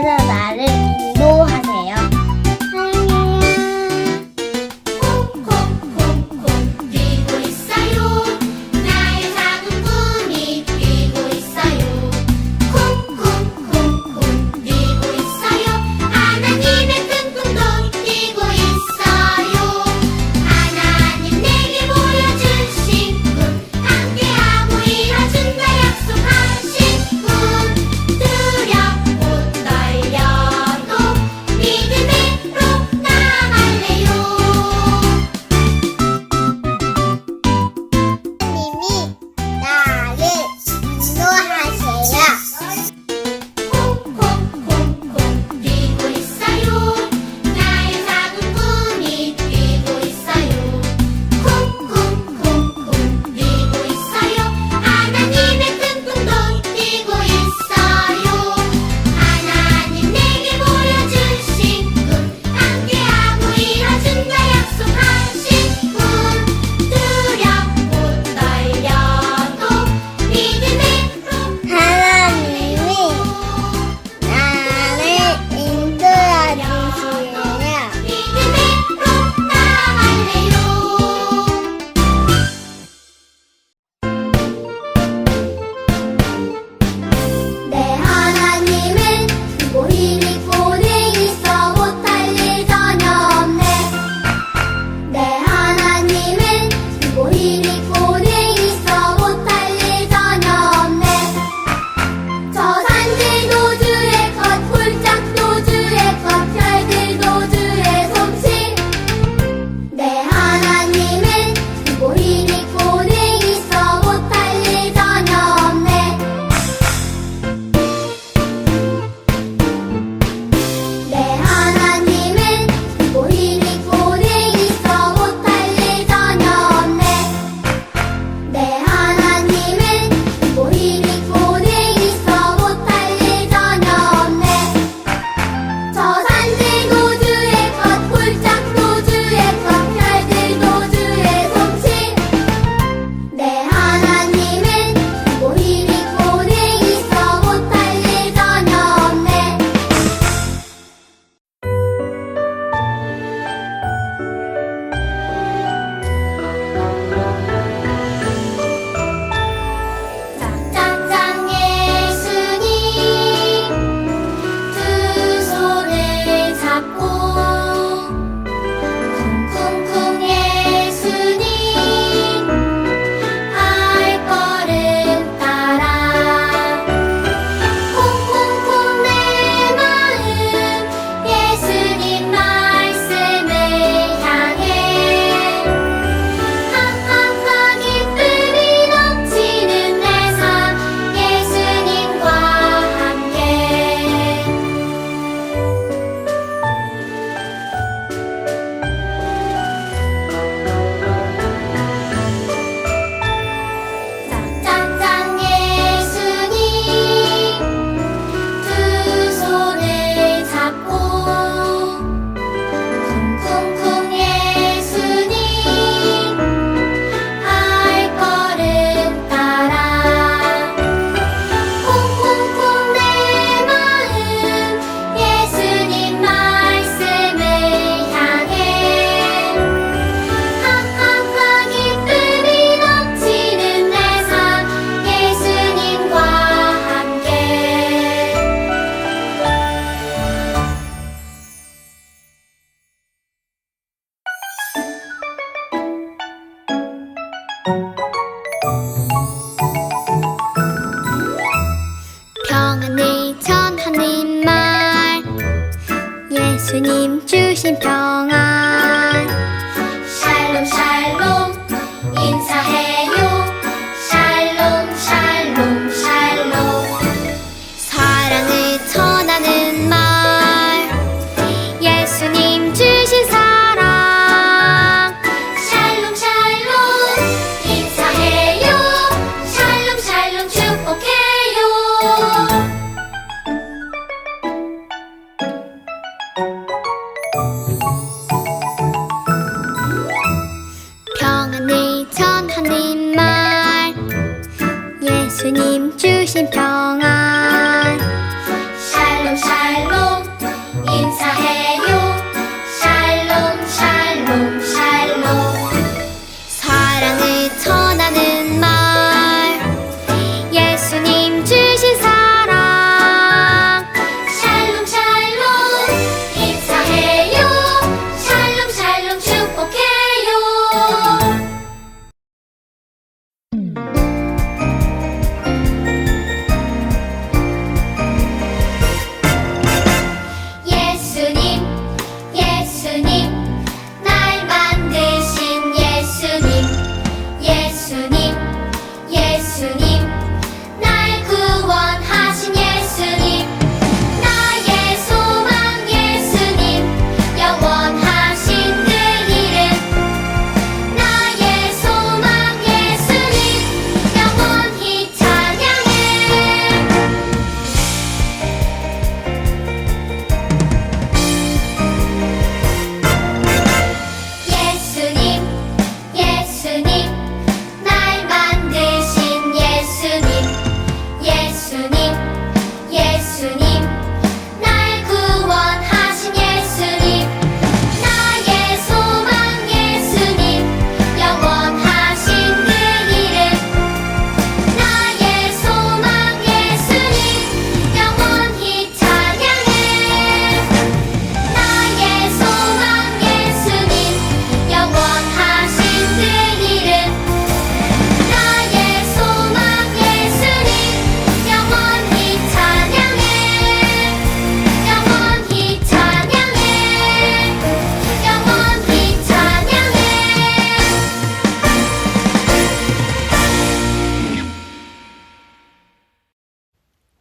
하나님께서 나를 인도하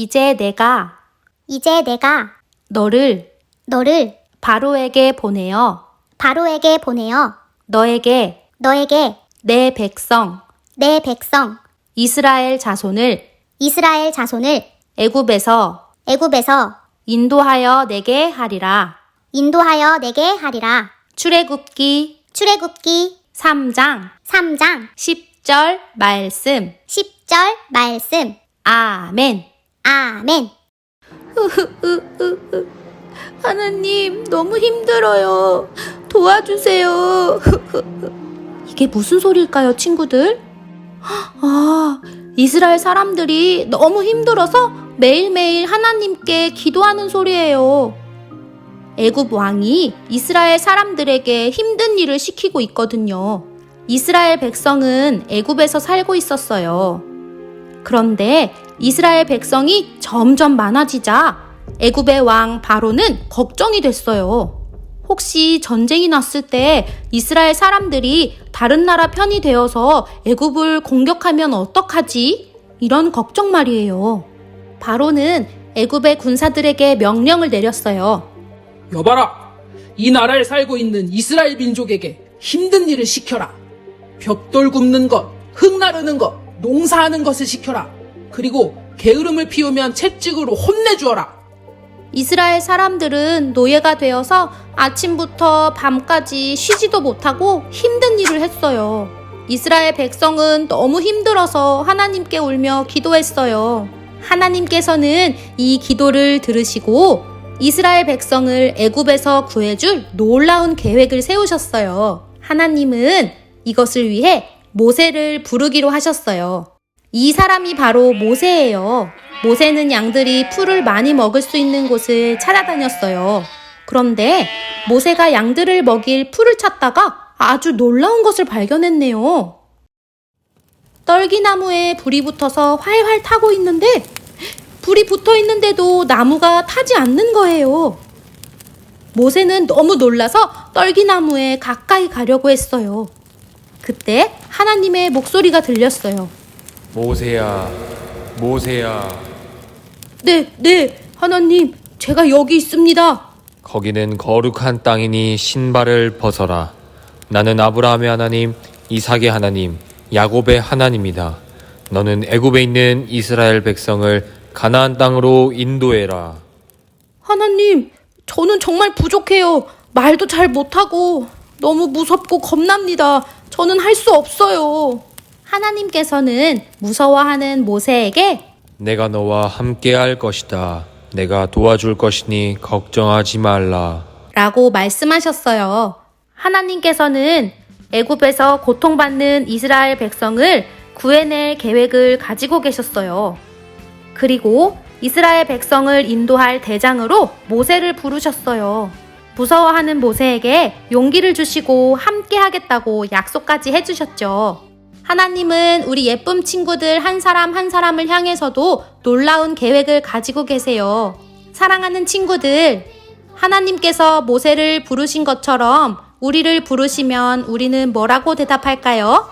이제 내가 이제 내가 너를 너를 바로에게 보내어 바로에게 보내어 너에게 너에게 내 백성 내 백성 이스라엘 자손을 이스라엘 자손을 애굽에서 애굽에서 인도하여 내게 하리라. 인도하여 내게 하리라. 출애굽기 출애굽기 3장 3장 10절 말씀. 10절 말씀. 아멘. 아멘. 하나님, 너무 힘들어요. 도와주세요. 이게 무슨 소리일까요, 친구들? 아, 이스라엘 사람들이 너무 힘들어서 매일매일 하나님께 기도하는 소리예요. 애굽 왕이 이스라엘 사람들에게 힘든 일을 시키고 있거든요. 이스라엘 백성은 애굽에서 살고 있었어요. 그런데 이스라엘 백성이 점점 많아지자 애굽의 왕 바로는 걱정이 됐어요. 혹시 전쟁이 났을 때 이스라엘 사람들이 다른 나라 편이 되어서 애굽을 공격하면 어떡하지? 이런 걱정 말이에요. 바로는 애굽의 군사들에게 명령을 내렸어요. 여봐라! 이 나라에 살고 있는 이스라엘 민족에게 힘든 일을 시켜라. 벽돌 굽는 것, 흙 나르는 것, 농사하는 것을 시켜라. 그리고 게으름을 피우면 채찍으로 혼내주어라. 이스라엘 사람들은 노예가 되어서 아침부터 밤까지 쉬지도 못하고 힘든 일을 했어요. 이스라엘 백성은 너무 힘들어서 하나님께 울며 기도했어요. 하나님께서는 이 기도를 들으시고 이스라엘 백성을 애굽에서 구해줄 놀라운 계획을 세우셨어요. 하나님은 이것을 위해 모세를 부르기로 하셨어요. 이 사람이 바로 모세예요. 모세는 양들이 풀을 많이 먹을 수 있는 곳을 찾아다녔어요. 그런데 모세가 양들을 먹일 풀을 찾다가 아주 놀라운 것을 발견했네요. 떨기나무에 불이 붙어서 활활 타고 있는데 불이 붙어 있는데도 나무가 타지 않는 거예요. 모세는 너무 놀라서 떨기나무에 가까이 가려고 했어요. 그때 하나님의 목소리가 들렸어요. 모세야, 모세야, 네, 네, 하나님, 제가 여기 있습니다. 거기는 거룩한 땅이니 신발을 벗어라. 나는 아브라함의 하나님, 이삭의 하나님, 야곱의 하나님이다. 너는 애굽에 있는 이스라엘 백성을 가나안 땅으로 인도해라. 하나님, 저는 정말 부족해요. 말도 잘 못하고 너무 무섭고 겁납니다. 저는 할 수 없어요. 하나님께서는 무서워하는 모세에게 내가 너와 함께 할 것이다. 내가 도와줄 것이니 걱정하지 말라. 라고 말씀하셨어요. 하나님께서는 애굽에서 고통받는 이스라엘 백성을 구해낼 계획을 가지고 계셨어요. 그리고 이스라엘 백성을 인도할 대장으로 모세를 부르셨어요. 무서워하는 모세에게 용기를 주시고 함께 하겠다고 약속까지 해주셨죠. 하나님은 우리 예쁨 친구들 한 사람 한 사람을 향해서도 놀라운 계획을 가지고 계세요. 사랑하는 친구들, 하나님께서 모세를 부르신 것처럼 우리를 부르시면 우리는 뭐라고 대답할까요?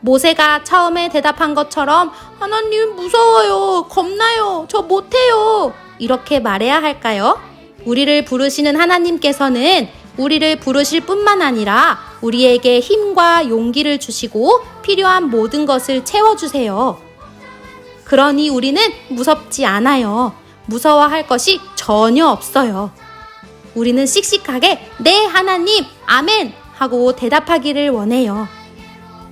모세가 처음에 대답한 것처럼 하나님 무서워요, 겁나요, 저 못해요. 이렇게 말해야 할까요? 우리를 부르시는 하나님께서는 우리를 부르실 뿐만 아니라 우리에게 힘과 용기를 주시고 필요한 모든 것을 채워주세요. 그러니 우리는 무섭지 않아요. 무서워할 것이 전혀 없어요. 우리는 씩씩하게 네 하나님 아멘 하고 대답하기를 원해요.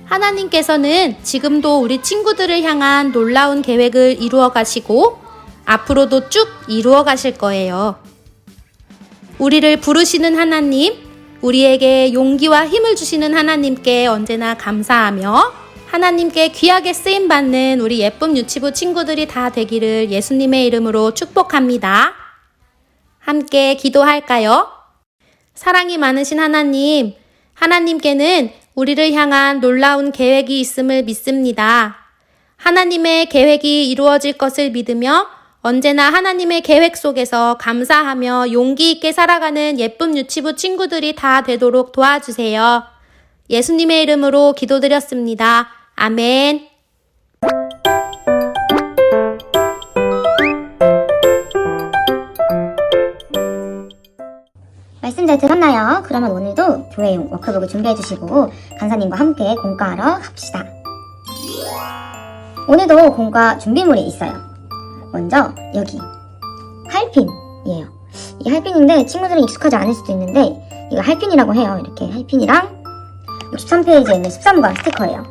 하나님께서는 지금도 우리 친구들을 향한 놀라운 계획을 이루어 가시고 앞으로도 쭉 이루어 가실 거예요. 우리를 부르시는 하나님, 우리에게 용기와 힘을 주시는 하나님께 언제나 감사하며 하나님께 귀하게 쓰임 받는 우리 예쁜 유치부 친구들이 다 되기를 예수님의 이름으로 축복합니다. 함께 기도할까요? 사랑이 많으신 하나님, 하나님께는 우리를 향한 놀라운 계획이 있음을 믿습니다. 하나님의 계획이 이루어질 것을 믿으며 언제나 하나님의 계획 속에서 감사하며 용기 있게 살아가는 예쁜 유치부 친구들이 다 되도록 도와주세요. 예수님의 이름으로 기도드렸습니다. 아멘. 잘 들었나요? 그러면 오늘도 교회용 워크북을 준비해 주시고 간사님과 함께 공과하러 갑시다. 오늘도 공과 준비물이 있어요. 먼저 여기 할핀이에요. 이 할핀인데 친구들은 익숙하지 않을 수도 있는데 이거 할핀이라고 해요. 이렇게 할핀이랑 63페이지에 있는 13과 스티커예요.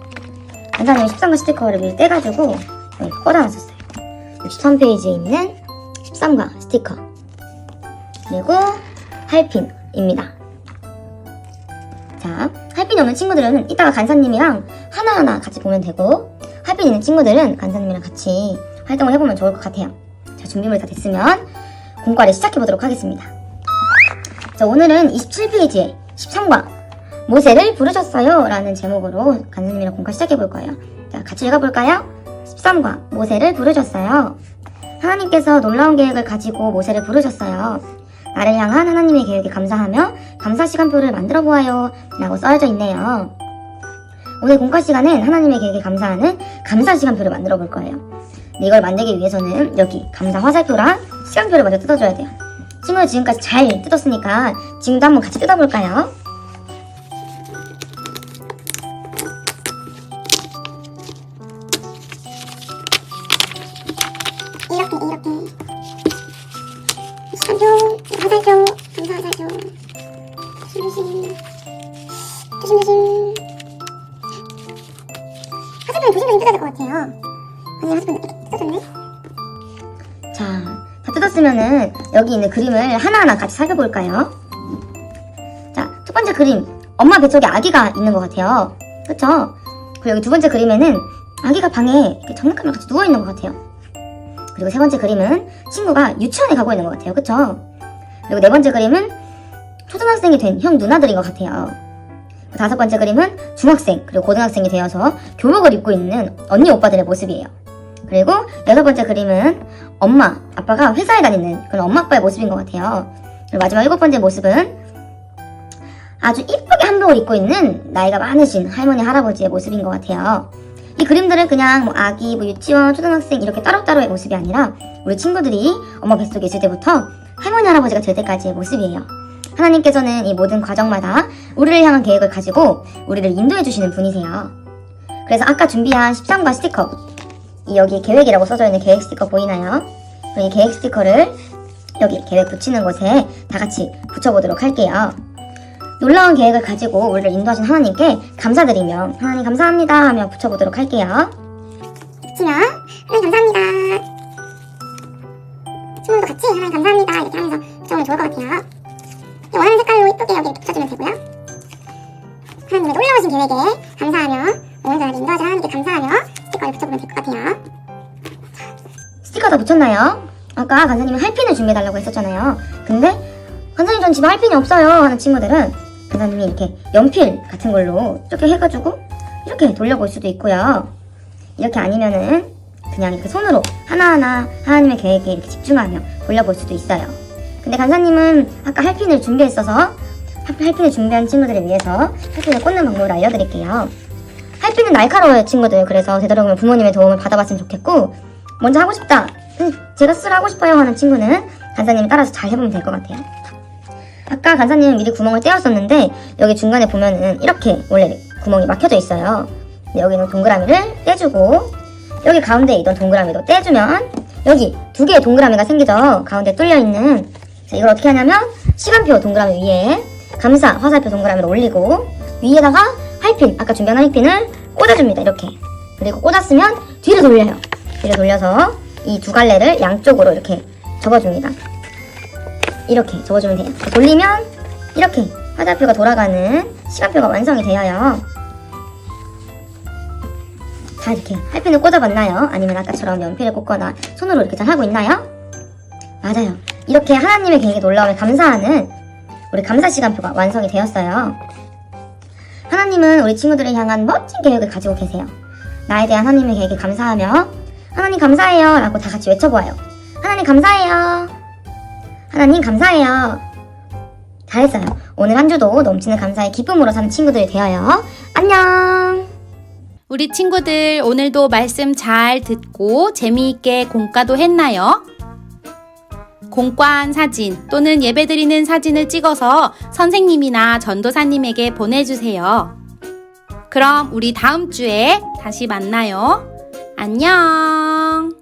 간사님이 13과 스티커를 미리 떼가지고 여기 꽂아놨었어요. 63페이지에 있는 13과 스티커 그리고 할핀입니다. 자, 할핀이 없는 친구들은 이따가 간사님이랑 하나하나 같이 보면 되고 할핀 있는 친구들은 간사님이랑 같이 활동을 해보면 좋을 것 같아요. 자, 준비물이 다 됐으면 공과를 시작해보도록 하겠습니다. 자, 오늘은 27페이지에 13과 모세를 부르셨어요 라는 제목으로 간사님이랑 공과 시작해볼 거예요. 자, 같이 읽어볼까요? 13과 모세를 부르셨어요. 하나님께서 놀라운 계획을 가지고 모세를 부르셨어요. 나를 향한 하나님의 계획에 감사하며 감사 시간표를 만들어 보아요. 라고 써져 있네요. 오늘 공과 시간은 하나님의 계획에 감사하는 감사 시간표를 만들어 볼 거예요. 근데 이걸 만들기 위해서는 여기 감사 화살표랑 시간표를 먼저 뜯어줘야 돼요. 친구들 지금까지 잘 뜯었으니까 지금도 한번 같이 뜯어볼까요? 다 뜯었으면은 여기 있는 그림을 하나하나 같이 살펴볼까요? 자, 첫 번째 그림. 엄마 뱃속에 아기가 있는 것 같아요. 그쵸? 그리고 여기 두 번째 그림에는 아기가 방에 장난감이랑 같이 누워있는 것 같아요. 그리고 세 번째 그림은 친구가 유치원에 가고 있는 것 같아요. 그쵸? 그리고 네 번째 그림은 초등학생이 된 형 누나들인 것 같아요. 다섯 번째 그림은 중학생 그리고 고등학생이 되어서 교복을 입고 있는 언니 오빠들의 모습이에요. 그리고 여섯 번째 그림은 엄마, 아빠가 회사에 다니는 그런 엄마 아빠의 모습인 것 같아요. 그리고 마지막 일곱 번째 모습은 아주 이쁘게 한복을 입고 있는 나이가 많으신 할머니, 할아버지의 모습인 것 같아요. 이 그림들은 그냥 뭐 아기, 뭐 유치원, 초등학생 이렇게 따로따로의 모습이 아니라 우리 친구들이 엄마 뱃속에 있을 때부터 할머니, 할아버지가 될 때까지의 모습이에요. 하나님께서는 이 모든 과정마다 우리를 향한 계획을 가지고 우리를 인도해 주시는 분이세요. 그래서 아까 준비한 13과 스티커 이 여기 계획이라고 써져 있는 계획 스티커 보이나요? 이 계획 스티커를 여기 계획 붙이는 곳에 다 같이 붙여보도록 할게요. 놀라운 계획을 가지고 우리를 인도하신 하나님께 감사드리며 하나님 감사합니다 하며 붙여보도록 할게요. 붙이면 하나님 감사합니다. 친구도 같이 하나님 감사합니다 이렇게 하면서 붙여보면 좋을 것 같아요. 원하는 색깔로 예쁘게 여기 붙여주면 되고요. 하나님의 놀라우신 계획에 감사하며 오늘 저녁 인도하신 하나님께 감사하며 붙여보면 될 것 같아요. 스티커 다 붙였나요? 아까 간사님이 할핀을 준비해달라고 했었잖아요. 근데 간사님 전 집에 할핀이 없어요 하는 친구들은 간사님이 이렇게 연필 같은 걸로 이렇게 해가지고 이렇게 돌려볼 수도 있고요. 이렇게 아니면은 그냥 이렇게 손으로 하나하나 하나님의 계획에 이렇게 집중하며 돌려볼 수도 있어요. 근데 간사님은 아까 할핀을 준비했어서 할- 할핀을 준비한 친구들을 위해서 할핀을 꽂는 방법을 알려드릴게요. 할핀은 날카로워요 친구들 그래서 되도록이면 부모님의 도움을 받아봤으면 좋겠고 먼저 하고 싶다. 응, 제가 스스로 하고 싶어요 하는 친구는 간사님이 따라서 잘 해보면 될 것 같아요. 아까 간사님은 미리 구멍을 떼었었는데 여기 중간에 보면은 이렇게 원래 구멍이 막혀져 있어요. 여기는 동그라미를 떼주고 여기 가운데 있던 동그라미도 떼주면 여기 두 개의 동그라미가 생기죠. 가운데 뚫려있는. 자, 이걸 어떻게 하냐면 시간표 동그라미 위에 감사 화살표 동그라미를 올리고 위에다가 할핀 아까 준비한 할핀을 꽂아줍니다 이렇게. 그리고 꽂았으면 뒤로 돌려요. 뒤로 돌려서 이 두 갈래를 양쪽으로 이렇게 접어줍니다. 이렇게 접어주면 돼요. 돌리면 이렇게 화살표가 돌아가는 시간표가 완성이 되어요. 자 이렇게 할핀을 꽂아봤나요? 아니면 아까처럼 연필을 꽂거나 손으로 이렇게 잘 하고 있나요? 맞아요. 이렇게 하나님의 계획에 놀라움에 감사하는 우리 감사 시간표가 완성이 되었어요 하나님은 우리 친구들을 향한 멋진 계획을 가지고 계세요. 나에 대한 하나님의 계획에 감사하며 하나님 감사해요 라고 다 같이 외쳐보아요. 하나님 감사해요. 하나님 감사해요. 잘했어요. 오늘 한 주도 넘치는 감사의 기쁨으로 사는 친구들이 되어요. 안녕. 우리 친구들 오늘도 말씀 잘 듣고 재미있게 공과도 했나요? 공과한 사진 또는 예배드리는 사진을 찍어서 선생님이나 전도사님에게 보내주세요. 그럼 우리 다음 주에 다시 만나요. 안녕!